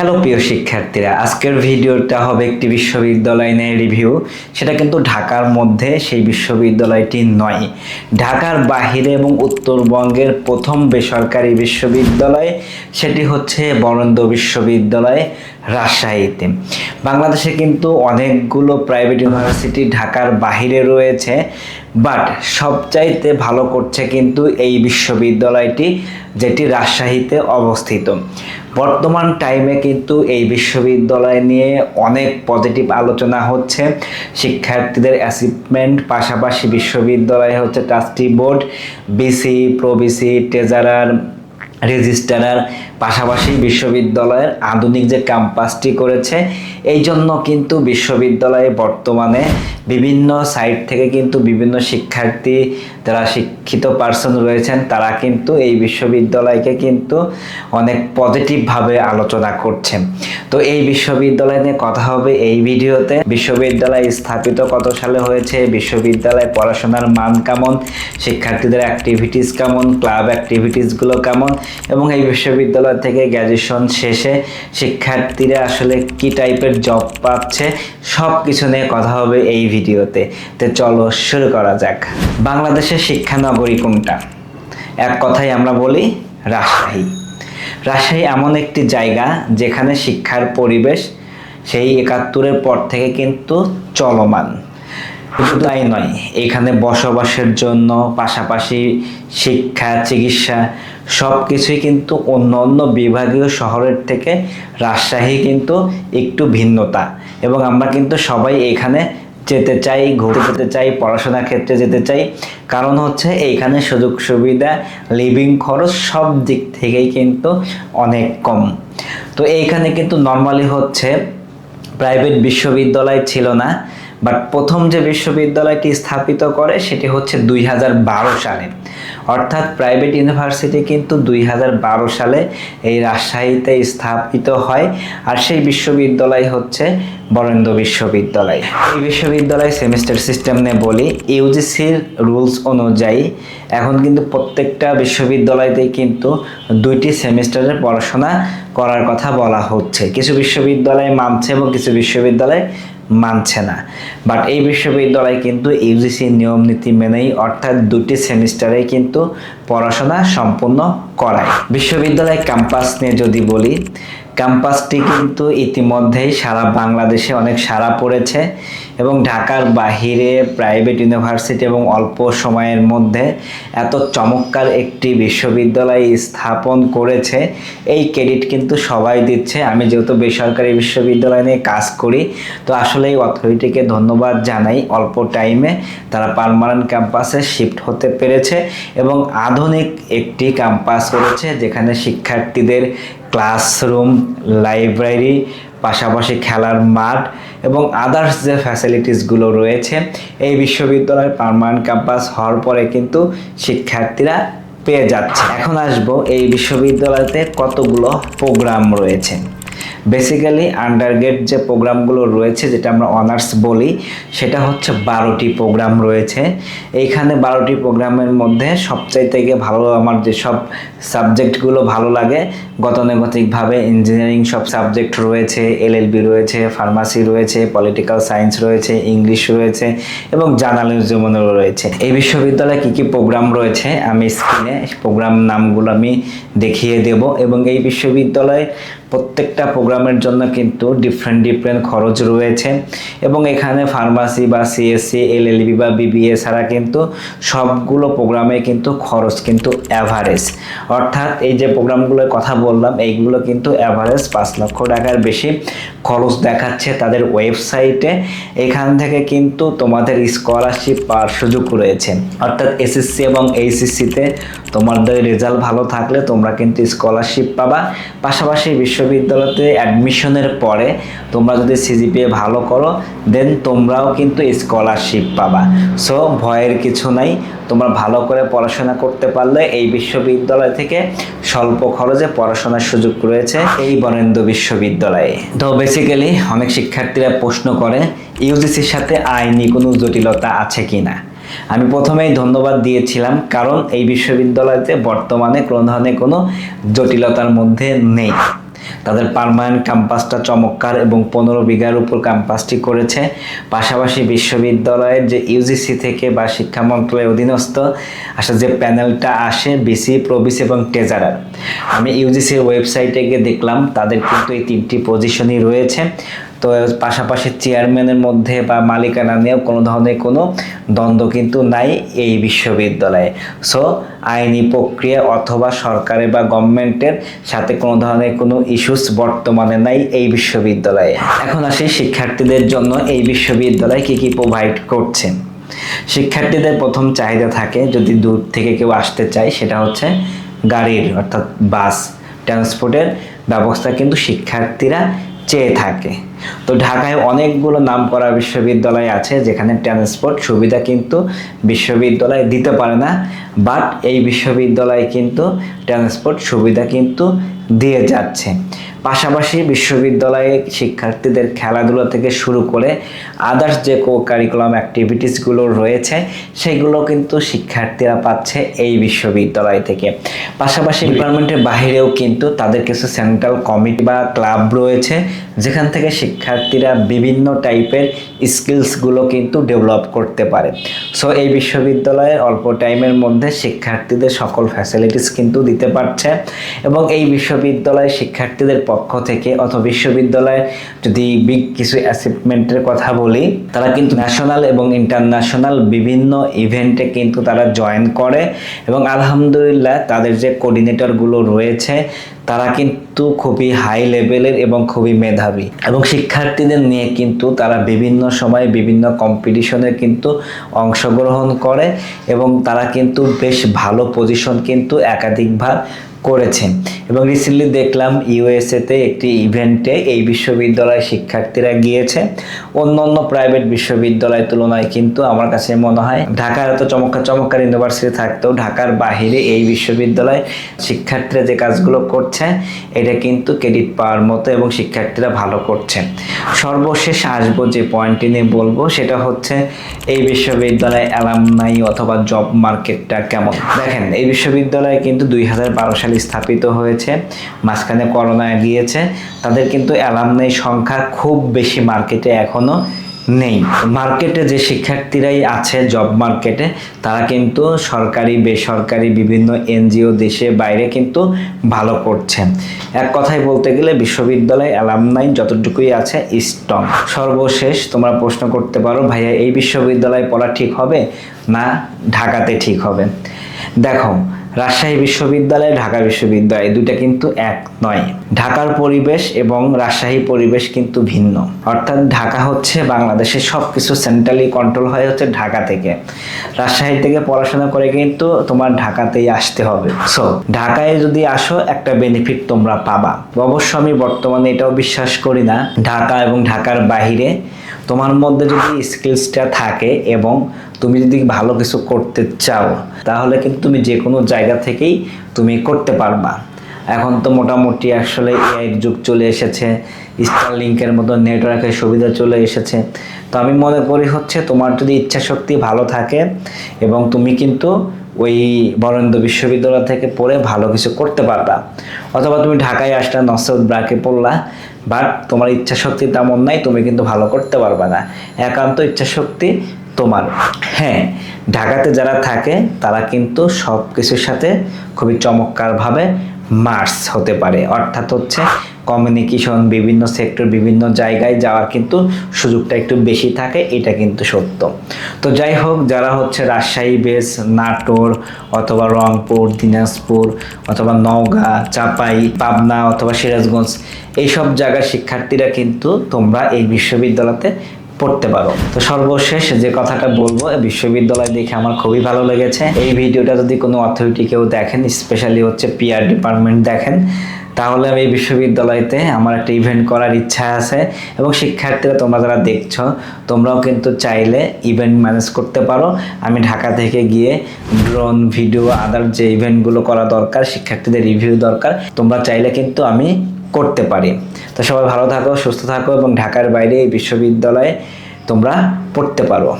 Hello প্রিয় শিক্ষার্থীরা, আজকের ভিডিওটা হবে একটি বিশ্ববিদ্যালয় নিয়ে রিভিউ সেটা কিন্তু ঢাকার মধ্যে সেই বিশ্ববিদ্যালয়টি নয়। ঢাকার বাহিরে এবং উত্তরবঙ্গের প্রথম বেসরকারি বিশ্ববিদ্যালয়, সেটি হচ্ছে বরেন্দ্র বিশ্ববিদ্যালয় রাজশাহীতে। বাংলাদেশে কিন্তু অনেকগুলো প্রাইভেট ইউনিভার্সিটি ঢাকার বাহিরে রয়েছে বাট সবচাইতে ভালো করছে কিন্তু এই বিশ্ববিদ্যালয়টি, যেটি রাজশাহীতে অবস্থিত। বর্তমান টাইমে কিন্তু এই বিশ্ববিদ্যালয় নিয়ে অনেক পজিটিভ আলোচনা হচ্ছে। শিক্ষার্থীদের অ্যাচিভমেন্ট পাশাপাশি বিশ্ববিদ্যালয় হচ্ছে trustee board VC pro VC treasurer registrar পাশাপাশি বিশ্ববিদ্যালয়ের আধুনিক যে ক্যাম্পাসটি করেছে, এই জন্য কিন্তু বিশ্ববিদ্যালয়ে বর্তমানে বিভিন্ন সাইট থেকে কিন্তু বিভিন্ন শিক্ষার্থী যারা শিক্ষিত পার্সন রয়েছেন, তারা কিন্তু এই বিশ্ববিদ্যালয়কে কিন্তু অনেক পজিটিভভাবে আলোচনা করছেন। তো এই বিশ্ববিদ্যালয় নিয়ে কথা হবে এই ভিডিওতে। বিশ্ববিদ্যালয় স্থাপিত কত সালে হয়েছে? বিশ্ববিদ্যালয় পড়াশোনার মান কেমন? শিক্ষার্থীদের অ্যাক্টিভিটিস কেমন? ক্লাব অ্যাক্টিভিটিসগুলো কেমন? এবং এই বিশ্ববিদ্যালয় থেকে গ্র্যাজুয়েশন শেষে শিক্ষার্থীরা আসলে কি টাইপের জব পাচ্ছে? সব কিছু নিয়ে কথা হবে এই ভিডিওতে। তো চলো শুরু করা যাক। বাংলাদেশের শিক্ষানগরী কোনটা? এক কথায় আমরা বলি রাজশাহী। রাজশাহী এমন একটি জায়গা যেখানে শিক্ষার পরিবেশ সেই একাত্তরের পর থেকে কিন্তু চলমান। তাই নয়, এখানে বসবাসের জন্য পাশাপাশি শিক্ষা, চিকিৎসা সব কিছুই কিন্তু অন্য অন্য বিভাগীয় শহরের থেকে রাজশাহী কিন্তু একটু ভিন্নতা। এবং আমরা কিন্তু সবাই এখানে যেতে চাই, ঘুরতে যেতে চাই, পড়াশোনার ক্ষেত্রে যেতে চাই। কারণ হচ্ছে এইখানে সুযোগ সুবিধা লিভিং খরচ সব দিক থেকেই কিন্তু অনেক কম। তো এইখানে কিন্তু নর্মালি হচ্ছে প্রাইভেট বিশ্ববিদ্যালয় ছিল না। বাট প্রথম যে বিশ্ববিদ্যালয়টি স্থাপিত করে সেটি হচ্ছে দুই হাজার বারো সালে। অর্থাৎ প্রাইভেট ইউনিভার্সিটি কিন্তু দুই হাজার বারো সালে এই রাজশাহীতে স্থাপিত হয় আর সেই বিশ্ববিদ্যালয় হচ্ছে বরেন্দ্র বিশ্ববিদ্যালয়। এই বিশ্ববিদ্যালয় সেমিস্টার সিস্টেম নিয়ে বলি ইউজিসির রুলস অনুযায়ী এখন কিন্তু প্রত্যেকটা বিশ্ববিদ্যালয়তেই কিন্তু দুইটি সেমিস্টারের পড়াশোনা করার কথা বলা হচ্ছে। কিছু বিশ্ববিদ্যালয় মানছে এবং কিছু বিশ্ববিদ্যালয় মানছে না। বাট এই বিশ্ববিদ্যালয় কিন্তু ইউজিসি নিয়ম নীতি মেনেই অর্থাৎ দুটি সেমিস্টারে কিন্তু পড়াশোনা সম্পূর্ণ করায়। বিশ্ববিদ্যালয় ক্যাম্পাস নিয়ে যদি বলি ক্যাম্পাসটি কিন্তু ইতিমধ্যেই সারা বাংলাদেশে অনেক সাড়া পড়েছে এবং ঢাকার বাহিরে প্রাইভেট ইউনিভার্সিটি এবং অল্প সময়ের মধ্যে এত চমৎকার একটি বিশ্ববিদ্যালয় স্থাপন করেছে। এই ক্রেডিট কিন্তু সবাই দিচ্ছে। আমি যেহেতু বেসরকারি বিশ্ববিদ্যালয় নিয়ে কাজ করি, তো আসলে এই অথরিটিকে ধন্যবাদ জানাই। অল্প টাইমে তারা পারমানেন্ট ক্যাম্পাসে শিফট হতে পেরেছে এবং আধুনিক একটি ক্যাম্পাস করেছে যেখানে শিক্ষার্থীদের ক্লাসরুম, লাইব্রেরি, পাশাপাশি খেলার মাঠ এবং আদার্স যে ফ্যাসিলিটিসগুলো রয়েছে, এই বিশ্ববিদ্যালয়ের পারমানেন্ট ক্যাম্পাস হওয়ার পরে কিন্তু শিক্ষার্থীরা পেয়ে যাচ্ছে। এখন আসব এই বিশ্ববিদ্যালয়তে কতগুলো প্রোগ্রাম রয়েছে। বেসিক্যালি আন্ডারগ্রেড যে প্রোগ্রামগুলো রয়েছে, যেটা আমরা অনার্স বলি, সেটা হচ্ছে বারোটি প্রোগ্রাম রয়েছে। এইখানে বারোটি প্রোগ্রামের মধ্যে সবচাইতে থেকে ভালো আমার যেসব সাবজেক্টগুলো ভালো লাগে, গতানুগতিকভাবে ইঞ্জিনিয়ারিং সব সাবজেক্ট রয়েছে এলএলবি রয়েছে ফার্মাসি রয়েছে পলিটিক্যাল সায়েন্স রয়েছে ইংলিশ রয়েছে, এবং জার্নালিজমও রয়েছে। এই বিশ্ববিদ্যালয়ে কী কী প্রোগ্রাম রয়েছে, আমি স্ক্রিনে প্রোগ্রাম নামগুলো আমি দেখিয়ে দেব, এবং এই বিশ্ববিদ্যালয়ে প্রত্যেকটা প্রোগ্রামের জন্য কিন্তু ডিফারেন্ট ডিফারেন্ট খরচ রয়েছে। এবং এখানে ফার্মাসি বা সিএসসি এলএলবি বা বিবিএ ছাড়া কিন্তু সবগুলো প্রোগ্রামে কিন্তু খরচ কিন্তু অ্যাভারেজ অর্থাৎ এই যে প্রোগ্রামগুলোর কথা বললাম, এইগুলো কিন্তু অ্যাভারেজ পাঁচ লক্ষ টাকার বেশি খরচ দেখাচ্ছে তাদের ওয়েবসাইটে এখান থেকে কিন্তু তোমাদের স্কলারশিপ পাওয়ার সুযোগ রয়েছে। অর্থাৎ এসএসসি এবং এইচএসসিতে তোমাদের রেজাল্ট ভালো থাকলে তোমরা কিন্তু স্কলারশিপ পাবা। পাশাপাশি বিশ্ববিদ্যালয়তে অ্যাডমিশনের পরে তোমরা যদি সিজিপিএ ভালো করো দেন তোমরাও কিন্তু স্কলারশিপ পাবা। সো ভয়ের কিছু নাই, তোমরা ভালো করে পড়াশোনা করতে পারলে এই বিশ্ববিদ্যালয় থেকে স্বল্প খরচে পড়াশোনার সুযোগ রয়েছে এই বরেন্দ্র বিশ্ববিদ্যালয়ে। তো বেসিক্যালি অনেক শিক্ষার্থীরা প্রশ্ন করে ইউজিসির সাথে আইনি কোনো জটিলতা আছে কি না? আমি প্রথমেই ধন্যবাদ দিয়েছিলাম, কারণ এই বিশ্ববিদ্যালয়তে বর্তমানে কোনো ধরনের কোনো জটিলতার মধ্যে নেই। তাদের পার্মানেন্ট ক্যাম্পাসটা চমৎকার এবং পনেরো বিঘার উপর ক্যাম্পাসটি করেছে। পাশাপাশি বিশ্ববিদ্যালয়ের যে ইউজিসি থেকে বা শিক্ষা মন্ত্রণালয়ের অধীনস্থ, আসলে যে প্যানেলটা আসে বিসি প্রবিসি এবং টেজারার আমি ইউজিসির ওয়েবসাইটে গিয়ে দেখলাম, তাদের কিন্তু এই তিনটি পজিশনই রয়েছে। তো পাশাপাশি চেয়ারম্যানের মধ্যে বা মালিকানা নিয়েও কোনো ধরনের কোনো দ্বন্দ্ব কিন্তু নাই এই বিশ্ববিদ্যালয়ে। সো আইনি প্রক্রিয়া অথবা সরকারের বা গভর্নমেন্টের সাথে কোনো ধরনের কোনো ইস্যুস বর্তমানে নাই এই বিশ্ববিদ্যালয়ে। এখন আসি শিক্ষার্থীদের জন্য এই বিশ্ববিদ্যালয় কি কি প্রোভাইড করছে। শিক্ষার্থীদের প্রথম চাহিদা থাকে যদি দূর থেকে কেউ আসতে চায়, সেটা হচ্ছে গাড়ির অর্থাৎ বাস, ট্রান্সপোর্টের ব্যবস্থা কিন্তু শিক্ষার্থীরা চেয়ে থাকে। তো ঢাকায় অনেকগুলো নাম করা বিশ্ববিদ্যালয় আছে যেখানে ট্রান্সপোর্ট সুবিধা কিন্তু বিশ্ববিদ্যালয় দিতে পারে না, বাট এই বিশ্ববিদ্যালয় কিন্তু ট্রান্সপোর্ট সুবিধা কিন্তু দিয়ে যাচ্ছে। পাশাপাশি বিশ্ববিদ্যালয়ে শিক্ষার্থীদের খেলাধুলা থেকে শুরু করে আদার্স যে কো কারিকুলাম অ্যাক্টিভিটিসগুলো রয়েছে সেগুলো কিন্তু শিক্ষার্থীরা পাচ্ছে এই বিশ্ববিদ্যালয় থেকে। পাশাপাশি ডিপার্টমেন্টের বাইরেও কিন্তু তাদের কিছু সেন্ট্রাল কমিটি বা ক্লাব রয়েছে যেখান থেকে শিক্ষার্থীরা বিভিন্ন টাইপের স্কিলসগুলো কিন্তু ডেভেলপ করতে পারে। সো এই বিশ্ববিদ্যালয়ে অল্প টাইমের মধ্যে শিক্ষার্থীদের সকল ফ্যাসিলিটিস কিন্তু দিতে পারছে এবং এই বিশ্ববিদ্যালয়ে শিক্ষার্থীদের পক্ষ থেকে অথবা বিশ্ববিদ্যালয়ে যদি বিগ কিছু অ্যাচিভমেন্টের কথা বলি তারা কিন্তু ন্যাশনাল এবং ইন্টারন্যাশনাল বিভিন্ন ইভেন্টে কিন্তু তারা জয়েন করে এবং আলহামদুলিল্লাহ তাদের যে কোর্ডিনেটরগুলো রয়েছে তারা কিন্তু খুবই হাই লেভেলের এবং খুবই মেধাবী। এবং শিক্ষার্থীদের নিয়ে কিন্তু তারা বিভিন্ন সময় বিভিন্ন কম্পিটিশনে কিন্তু অংশগ্রহণ করে এবং তারা কিন্তু বেশ ভালো পজিশন কিন্তু একাধিকবার করেছে এবং রিসেন্টলি দেখলাম ইউএসএতে একটি ইভেন্টে এই বিশ্ববিদ্যালয়ের শিক্ষার্থীরা গিয়েছে। অন্য অন্য প্রাইভেট বিশ্ববিদ্যালয়ের তুলনায় কিন্তু আমার কাছে মনে হয় ঢাকার এত চমৎকার চমৎকার ইউনিভার্সিটি থাকতেও ঢাকার বাহিরে এই বিশ্ববিদ্যালয় শিক্ষার্থীরা যে কাজগুলো করছে, এটা কিন্তু ক্রেডিট পাওয়ার মতো এবং শিক্ষার্থীরা ভালো করছে। সর্বশেষ আসব যে পয়েন্টটি নিয়ে বলব, সেটা হচ্ছে এই বিশ্ববিদ্যালয়ে অ্যালামনাই অথবা জব মার্কেটটা কেমন? দেখেন, এই বিশ্ববিদ্যালয়ে কিন্তু দুই হাজার বারো সালে স্থাপিত হয়েছে। মাঝখানে করোনা গিয়েছে, তাদের কিন্তু অ্যালামনাই সংখ্যা খুব বেশি মার্কেটে এখনও নেই। মার্কেটে যে শিক্ষার্থীরাই আছে জব মার্কেটে তারা কিন্তু সরকারি, বেসরকারি, বিভিন্ন এনজিও দেশে বাইরে কিন্তু ভালো করছে। এক কথায় বলতে গেলে বিশ্ববিদ্যালয় অ্যালামনাই যতটুকুই আছে স্ট্রং সর্বশেষ তোমরা প্রশ্ন করতে পারো, ভাইয়া, এই বিশ্ববিদ্যালয়ে পড়া ঠিক হবে না ঢাকাতে ঠিক হবে? দেখো রাজশাহী বিশ্ববিদ্যালয়, ঢাকা বিশ্ববিদ্যালয় দুইটা কিন্তু এক নয়। ঢাকার পরিবেশ এবং রাজশাহী পরিবেশ কিন্তু ভিন্ন। অর্থাৎ ঢাকা হচ্ছে বাংলাদেশের সব কিছু সেন্ট্রালি কন্ট্রোল হয় হচ্ছে ঢাকা থেকে। রাজশাহী থেকে পড়াশোনা করে কিন্তু তোমার ঢাকাতেই আসতে হবে। সো ঢাকায় যদি আসো, একটা বেনিফিট তোমরা পাবা। অবশ্য আমি বর্তমানে এটাও বিশ্বাস করি না। ঢাকা এবং ঢাকার বাহিরে তোমার মধ্যে যদি স্কিলসটা থাকে এবং তুমি যদি ভালো কিছু করতে চাও, তাহলে কিন্তু তুমি যে কোনো জায়গা থেকেই তুমি করতে পারবা। এখন তো মোটামুটি আসলে এআই যুগ চলে এসেছে স্টার লিঙ্কের মতো নেটওয়ার্কের সুবিধা চলে এসেছে। তো আমি মনে করি হচ্ছে তোমার যদি ইচ্ছা শক্তি ভালো থাকে এবং তুমি কিন্তু ওই বরেন্দ্র বিশ্ববিদ্যালয় থেকে পড়ে ভালো কিছু করতে পারবা। অথবা তুমি ঢাকায় আসলে নসরত ব্রাকে পড়লা বাট তোমার ইচ্ছা শক্তি তেমন নাই, তুমি কিন্তু ভালো করতে পারবে না। একান্ত ইচ্ছা শক্তি তোমার। হ্যাঁ ঢাকাতে যারা থাকে, তারা কিন্তু সব কিছুর সাথে খুবই চমৎকারভাবে মার্স হতে পারে। অর্থাৎ হচ্ছে কমিউনিকেশন বিভিন্ন সেক্টর বিভিন্ন জায়গায় যাওয়ার কিন্তু সুযোগটা একটু বেশি থাকে, এটা কিন্তু সত্য। তো যাই হোক, যারা হচ্ছে রাজশাহী বেস নাটোর অথবা রংপুর, দিনাজপুর অথবা নওগাঁ, চাপাই, পাবনা অথবা সিরাজগঞ্জ, এইসব জায়গার শিক্ষার্থীরা কিন্তু তোমরা এই বিশ্ববিদ্যালয়তে পড়তে পারো। তো সর্বশেষ যে কথাটা বলব, বিশ্ববিদ্যালয় দেখে আমার খুবই ভালো লেগেছে। এই ভিডিওটা যদি কোনো অথরিটি কেউ দেখেন স্পেশালি হচ্ছে পিআর ডিপার্টমেন্ট দেখেন, তাহলে আমি বিশ্ববিদ্যালয়তে আমার একটা ইভেন্ট করার ইচ্ছা আছে এবং শিক্ষার্থীরা তোমরা যারা দেখছ, তোমরাও কিন্তু চাইলে ইভেন্ট ম্যানেজ করতে পারো। আমি ঢাকা থেকে গিয়ে ড্রোন ভিডিও আদার যে ইভেন্টগুলো করা দরকার, শিক্ষার্থীদের রিভিউ দরকার, তোমরা চাইলে কিন্তু আমি করতে পারে। তো সবাই ভালো থাকো, সুস্থ থাকো এবং ঢাকার বাইরে এই বিশ্ববিদ্যালয়ে তোমরা পড়তে পারো।